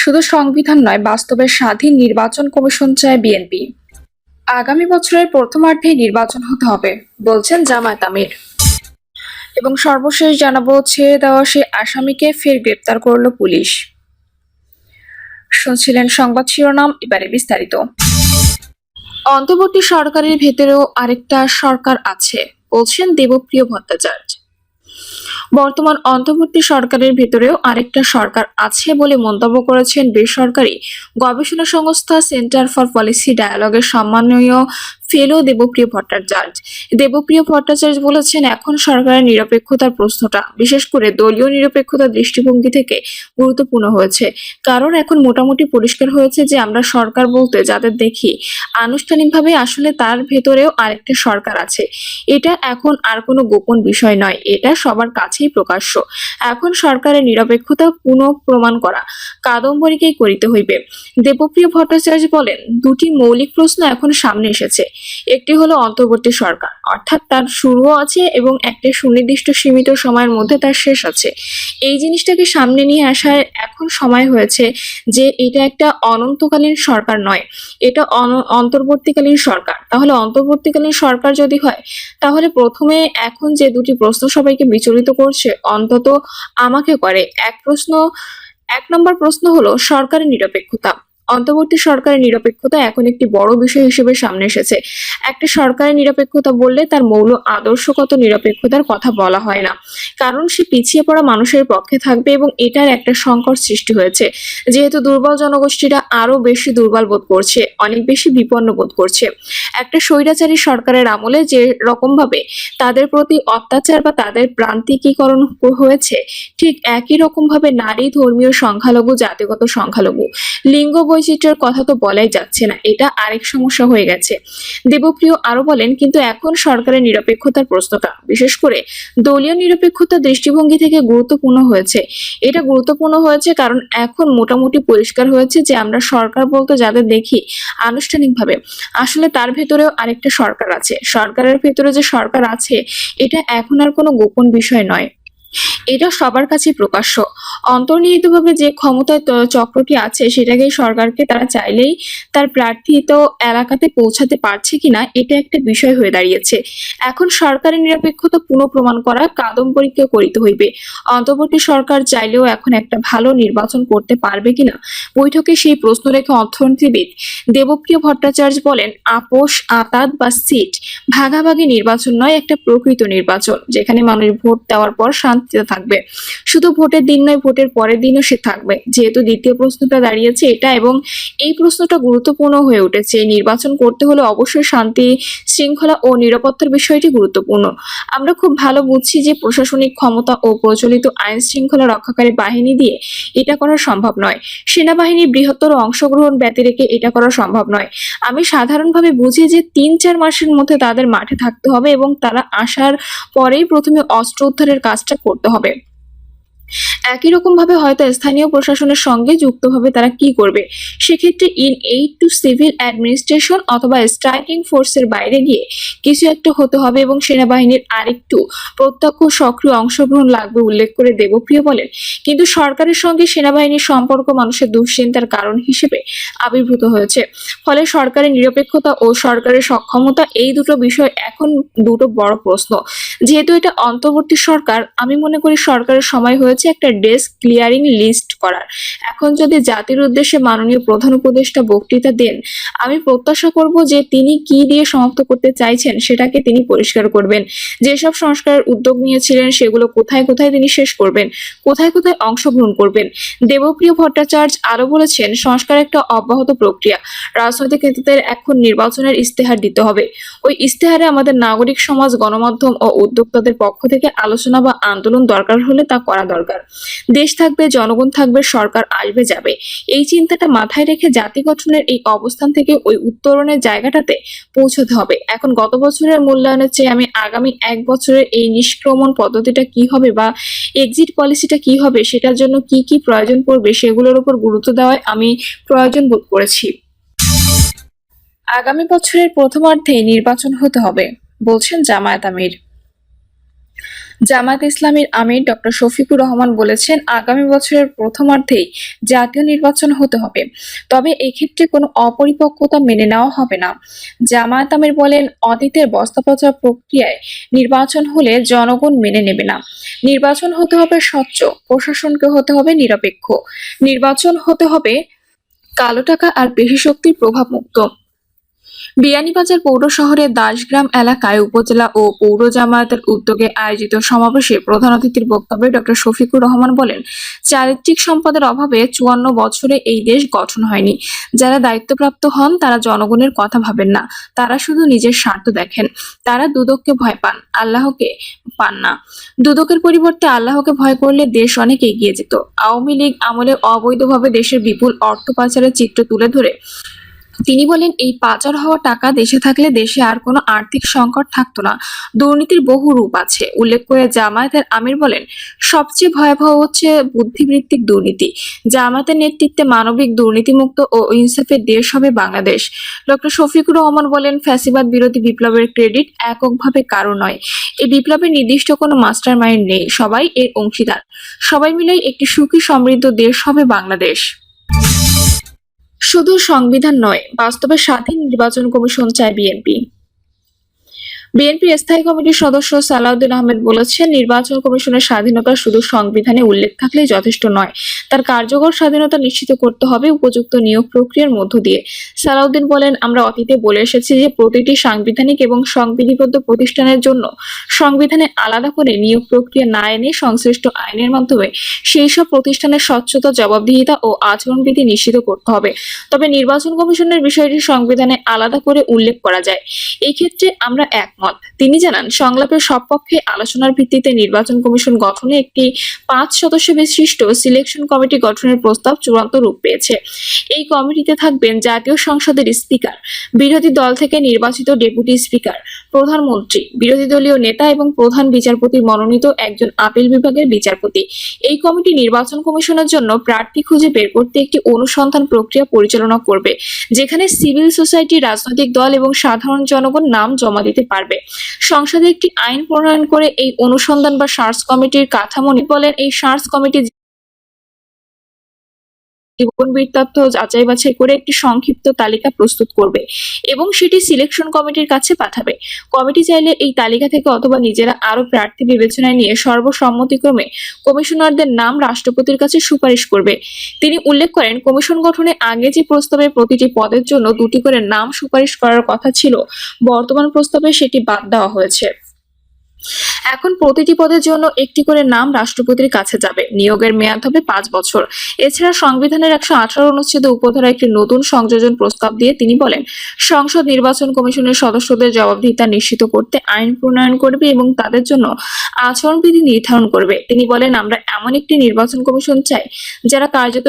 শুধু সংবিধান নয়, বাস্তবে স্বাধীন নির্বাচন কমিশন চায় বিএনপি। আগামী বছরের প্রথমার্ধেই নির্বাচন হতে হবে, বলছেন জামায়াত আমির। এবং সর্বশেষ জানাব, ছেড়ে দেওয়া সে আসামিকে ফের গ্রেপ্তার করল পুলিশ। শুনছিলেন সংবাদ শিরোনাম, এবারে বিস্তারিত। অন্তর্বর্তী সরকারের ভেতরেও আরেকটা সরকার আছে, বলছেন দেবপ্রিয় ভট্টাচার্য। বর্তমান অন্তর্বর্তী সরকারের ভেতরেও আরেকটা সরকার আছে বলে মন্তব্য করেছেন বেসরকারি গবেষণা সংস্থা সেন্টার ফর পলিসি ডায়ালগের সম্মানীয় ফেলো দেবপ্রিয় ভট্টাচার্য। দেবপ্রিয় ভট্টাচার্য বলেছেন, এখন সরকারের নিরপেক্ষতার প্রশ্নটা, বিশেষ করে দলীয় নিরপেক্ষতার দৃষ্টিভঙ্গি থেকে গুরুত্বপূর্ণ হয়েছে। কারণ এখন মোটামুটি পরিষ্কার হয়েছে যে, আমরা সরকার বলতে যাদের দেখি, আনুষ্ঠানিকভাবে আসলে তার ভেতরেও আরেকটা সরকার আছে। এটা এখন আর কোনো গোপন বিষয় নয়, এটা সবার কাছেই প্রকাশ্য। এখন সরকারের নিরপেক্ষতা পুনঃ প্রমাণ করা, কাদম্বরীকেই করিতে হইবে। দেবপ্রিয় ভট্টাচার্য বলেন, দুটি মৌলিক প্রশ্ন এখন সামনে এসেছে। একটি হলো অন্তর্বর্তী সরকার। অর্থাৎ তার শুরুও আছে এবং একটা সুনির্দিষ্ট সীমিত সময়ের মধ্যে তার শেষ আছে। এই জিনিসটাকে সামনে নিয়ে আসার এখন সময় হয়েছে যে এটা একটা অনন্তকালীন সরকার নয়, এটা অন- অন্তর্বর্তীকালীন সরকার। তাহলে অন্তর্বর্তীকালীন সরকার যদি হয়, তাহলে প্রথমে এখন যে দুটি প্রশ্ন সবাইকে বিচলিত করছে, অন্তত আমাকে করে। এক প্রশ্ন, এক নম্বর প্রশ্ন হলো সরকারের নিরপেক্ষতা। অন্তর্বর্তী সরকারের নিরপেক্ষতা এখন একটি বড় বিষয় হিসেবে সামনে এসেছে। একটা সরকারের নিরপেক্ষতা বললে তার মৌল আদর্শগত নিরপেক্ষতার কথা বলা হয় না। কারণ সে পিছিয়ে পড়া মানুষের পক্ষে থাকবে এবং এটার একটা সংকট সৃষ্টি হয়েছে। যেহেতু দুর্বল জনগোষ্ঠীরা আরও বেশি দুর্বল বোধ করছে, অনেক বেশি বিপন্ন বোধ করছে। একটা স্বৈরাচারী সরকারের আমলে যে রকম ভাবে তাদের প্রতি অত্যাচার বা তাদের প্রান্তিকীকরণ হয়েছে, ঠিক একই রকম ভাবে নারী ধর্মীয় সংখ্যালঘু, জাতিগত সংখ্যালঘু লিঙ্গ বৈচিত্র্যের কথা তো বলাই যাচ্ছে না, এটা আরেক সমস্যা হয়ে গেছে। দেবপ্রিয় আরও বলেন, কিন্তু এখন সরকারের নিরপেক্ষতার প্রশ্নটা, বিশেষ করে দলীয় নিরপেক্ষতার দৃষ্টিভঙ্গি থেকে গুরুত্বপূর্ণ হয়েছে। এটা গুরুত্বপূর্ণ হয়েছে কারণ এখন মোটামুটি পরিষ্কার হয়েছে যে আমরা সরকার বলতে যাদের দেখি আনুষ্ঠানিকভাবে, আসলে তার ভেতরেও আরেকটা সরকার আছে। সরকারের ভেতরে যে সরকার আছে, এটা এখন আর কোনো গোপন বিষয় নয়। এটা সবার কাছে প্রকাশ্য। অন্তর্নিহিতভাবে যে ক্ষমতায় চক্রটি আছে, সেটাকে সরকারকে তারা চাইলেই তার প্রার্থিত এলাকাতে পৌঁছাতে পারছে কিনা, এটা একটা বিষয় হয়ে দাঁড়িয়েছে। এখন সরকারের নিরপেক্ষতা পুনঃপ্রমাণ করা কাদম্বরীকে করিতে হইবে। অন্তর্বর্তী সরকার চাইলেও এখন একটা ভালো নির্বাচন করতে পারবে কিনা, বৈঠকে সেই প্রশ্ন রেখে অর্থনীতিবিদ দেবপ্রিয় ভট্টাচার্য বলেন, আপোষ, আতাত বা সিট ভাগাভাগি নির্বাচন নয়, একটা প্রকৃত নির্বাচন, যেখানে মানুষ ভোট দেওয়ার পর শান্তিতে থাকবে। শুধু ভোটের দিন নয়, ভোটের পরের দিনও সে থাকবে। যেহেতু দ্বিতীয় প্রশ্নটা দাঁড়িয়েছে এটা এবং এই প্রশ্নটা গুরুত্বপূর্ণ হয়ে উঠেছে। নির্বাচন করতে হলে অবশ্যই শান্তি, শৃঙ্খলা ও নিরাপত্তার বিষয়টি গুরুত্বপূর্ণ। আমরা খুব ভালো বুঝছি যে প্রশাসনিক ক্ষমতা ও প্রচলিত আইন শৃঙ্খলা রক্ষাকারী বাহিনী দিয়ে এটা করা সম্ভব নয়। সেনাবাহিনীর বৃহত্তর অংশগ্রহণ ব্যতি রেখে এটা করা সম্ভব নয়। আমি সাধারণভাবে বুঝি যে তিন চার মাসের মধ্যে তাদের মাঠে থাকতে হবে এবং তারা আসার পরেই প্রথমে অস্ত্র উদ্ধারের কাজটা করতে হবে। একই রকম ভাবে হয়তো স্থানীয় প্রশাসনের সঙ্গে যুক্তভাবে তারা কি করবে? সেক্ষেত্রে in aid to civil administration অথবা স্ট্রাইকিং ফোর্সের বাইরে গিয়ে কিছু একটা হতে হবে এবং সেনাবাহিনীর আরেকটু প্রত্যক্ষ সক্রিয় অংশগ্রহণ লাগবে উল্লেখ করে দেবপ্রিয় বলেন। কিন্তু সরকারের সঙ্গে সেনাবাহিনীর সম্পর্ক মানুষের দুশ্চিন্তার কারণ হিসেবে আবির্ভূত হয়েছে। ফলে সরকারের নিরপেক্ষতা ও সরকারের সক্ষমতা এই দুটো বিষয় এখন দুটো বড় প্রশ্ন। যেহেতু এটা অন্তর্বর্তী সরকার, আমি মনে করি সরকারের সময় হয়েছে একটা ডেস্ক ক্লিয়ারিং লিস্ট করার। এখন যদি জাতির উদ্দেশ্যে মাননীয় প্রধান উপদেষ্টা বক্তৃতা দেন, আমি প্রত্যাশা করব যে তিনি কি দিয়ে সমাপ্ত করতে চাইছেন সেটাকে তিনি পরিষ্কার করবেন। যেসব সংস্কারের উদ্যোগ নিয়েছিলেন সেগুলো কোথায় কোথায় তিনি শেষ করবেন, কোথায় কোথায় অংশগ্রহণ করবেন? দেবপ্রিয় ভট্টাচার্য আরও বলেছেন, সংস্কার একটা অব্যাহত প্রক্রিয়া। রাজনৈতিক নেতাদের এখন নির্বাচনের ইস্তেহার দিতে হবে। ওই ইস্তেহারে আমাদের নাগরিক সমাজ, গণমাধ্যম ও উদ্যোক্তাদের পক্ষ থেকে আলোচনা বা আন্দোলন দরকার হলে তা করা দরকার। দেশ থাকবে, জনগণ থাকবে, সরকার আসবে, যাবে। এই চিন্তাটা মাথায় রেখে জাতি গঠনের এই অবস্থান থেকে ওই উত্তরণের জায়গাটাতে পৌঁছতে হবে। এখন গত বছরের মূল্যায়নের চেয়ে আমি আগামী এক বছরের এই নিষ্ক্রমণ পদ্ধতিটা কি হবে বা এক্সিট পলিসিটা কি হবে, সেটার জন্য কি কি প্রয়োজন পড়বে, সেগুলোর উপর গুরুত্ব দেওয়ায় আমি প্রয়োজন বোধ করেছি। আগামী বছরের প্রথমার্ধে নির্বাচন হতে হবে, বলছেন জামায়াত আমির। জামায়াত ইসলামীর আমির ডক্টর শফিকুর রহমান বলেছেন, আগামী বছরের প্রথমার্ধেই জাতীয় নির্বাচন হতে হবে। তবে এক্ষেত্রে কোনো অপরিপক্কতা মেনে নেওয়া হবে না। জামায়াত আমির বলেন, অতীতের বস্তাপচা প্রক্রিয়ায় নির্বাচন হলে জনগণ মেনে নেবে না। নির্বাচন হতে হবে স্বচ্ছ, প্রশাসনকে হতে হবে নিরপেক্ষ। নির্বাচন হতে হবে কালো টাকা আর পেশি শক্তির প্রভাব মুক্ত বিয়ানীবাজার পৌর শহরের দাসগ্রাম এলাকায় উপজেলা ও পৌর জামায়াতের উদ্যোগে আয়োজিত সমাবেশে প্রধান অতিথির বক্তব্যে ডক্টর শফিকুর রহমান বলেন, চারিত্রিক সম্পদের অভাবে চুয়ান্ন বছরে এই দেশ গঠন হয়নি। যারা দায়িত্বপ্রাপ্ত হন, তারা জনগণের কথা ভাবেন না। তারা শুধু নিজের স্বার্থ দেখেন। তারা দুদককে ভয় পান, আল্লাহকে পান না। দুদকের পরিবর্তে আল্লাহকে ভয় করলে দেশ অনেক এগিয়ে যেত। আওয়ামী লীগ আমলে অবৈধভাবে দেশের বিপুল অর্থ পাচারের চিত্র তুলে ধরে তিনি বলেন, এই পাচার হওয়া টাকা দেশে থাকলে দেশে আর কোনো আর্থিক সংকট থাকতো না। দুর্নীতির বহু রূপ আছে। উল্লেখ করে জামায়াতের আমির বলেন, সবচেয়ে ভয়াবহ হচ্ছে বুদ্ধিবৃত্তিক দুর্নীতি। জামায়াতের নেতৃত্বে মানবিক দুর্নীতিমুক্ত ও ইনসাফের দেশ হবে বাংলাদেশ। ডক্টর শফিকুর রহমান বলেন, ফ্যাসিবাদ বিরোধী বিপ্লবের ক্রেডিট এককভাবে কারও নয়। এই বিপ্লবের নির্দিষ্ট কোনো মাস্টার মাইন্ড নেই। সবাই এর অংশীদার। সবাই মিলেই একটি সুখী সমৃদ্ধ দেশ হবে বাংলাদেশ। শুধু সংবিধান নয় বাস্তবে স্বাধীন নির্বাচন কমিশন চায় বিএনপি। বিএনপির স্থায়ী কমিটির সদস্য সালাউদ্দিন আহমেদ বলেছেন, নির্বাচন কমিশনের স্বাধীনতা শুধু সংবিধানে উল্লেখ থাকলেই যথেষ্ট নয়। তার কার্যকর স্বাধীনতা নিশ্চিত করতে হবে উপযুক্ত নিয়োগ প্রক্রিয়ার মধ্য দিয়ে। সালাউদ্দিন বলেন, আমরা অতীতে বলে এসেছি যে প্রতিটি সাংবিধানিক এবং সংবিধিবদ্ধ প্রতিষ্ঠানের জন্য সংবিধানে আলাদা করে নিয়োগ প্রক্রিয়া না এনে সংশ্লিষ্ট আইনের মাধ্যমে সেই সব প্রতিষ্ঠানের স্বচ্ছতা, জবাবদিহিতা ও আচরণবিধি নিশ্চিত করতে হবে। তবে নির্বাচন কমিশনের বিষয়টি সংবিধানে আলাদা করে উল্লেখ করা যায়। এই ক্ষেত্রে আমরা একমত তিনি জানান, সংলাপের সব পক্ষে আলোচনার ভিত্তিতে নির্বাচন কমিশন গঠনে একটি পাঁচ সদস্য বিশিষ্ট সিলেকশন কমিটি গঠনের প্রস্তাব চূড়ান্ত রূপ পেয়েছে। এই কমিটিতে থাকবেন জাতীয় সংসদের স্পিকার, বিরোধী দল থেকে নির্বাচিত ডেপুটি স্পিকার, প্রধানমন্ত্রী, বিরোধী দলীয় নেতা এবং প্রধান বিচারপতি মনোনীত একজন আপিল বিভাগের বিচারপতি। এই কমিটি নির্বাচন কমিশনের জন্য প্রার্থী খুঁজে বের করতে একটি অনুসন্ধান প্রক্রিয়া পরিচালনা করবে, যেখানে সিভিল সোসাইটি, রাজনৈতিক দল এবং সাধারণ জনগণ নাম জমা দিতে পারবে। সংসদে একটি আইন প্রণয়ন করে এই অনুসন্ধান বা সার্চ কমিটির কাঠামো বলেন এই সার্চ কমিটি জীবন বৃত্তান্ত যাচাই বাছাই করে একটি সংক্ষিপ্ত তালিকা প্রস্তুত করবে এবং সেটি সিলেকশন কমিটির কাছে পাঠাবে। কমিটি চাইলে এই তালিকা থেকে অথবা নিজেরা আরও প্রার্থী বিবেচনায় নিয়ে সর্বসম্মতিক্রমে কমিশনারদের নাম রাষ্ট্রপতির কাছে সুপারিশ করবে। তিনি উল্লেখ করেন, কমিশন গঠনে আগে যে প্রস্তাবে প্রতিটি পদের জন্য দুটি করে নাম সুপারিশ করার কথা ছিল, বর্তমান প্রস্তাবে সেটি বাদ দেওয়া হয়েছে। এখন প্রতিটি পদের জন্য একটি করে নাম রাষ্ট্রপতির কাছে যাবে। নিয়োগের মেয়াদ হবে পাঁচ বছর। এছাড়া সংবিধানের একশো আঠারো অনুচ্ছেদে উপধারা একটি নতুন সংযোজন প্রস্তাব দিয়ে তিনি বলেন, সংসদ নির্বাচন কমিশনের সদস্যদের জবাবদিহিতা নিশ্চিত করতে আইন প্রণয়ন করবে এবং তাদের জন্য আচরণবিধি নির্ধারণ করবে। তিনি বলেন, আমরা এমন একটি নির্বাচন কমিশন চাই যারা কার্যত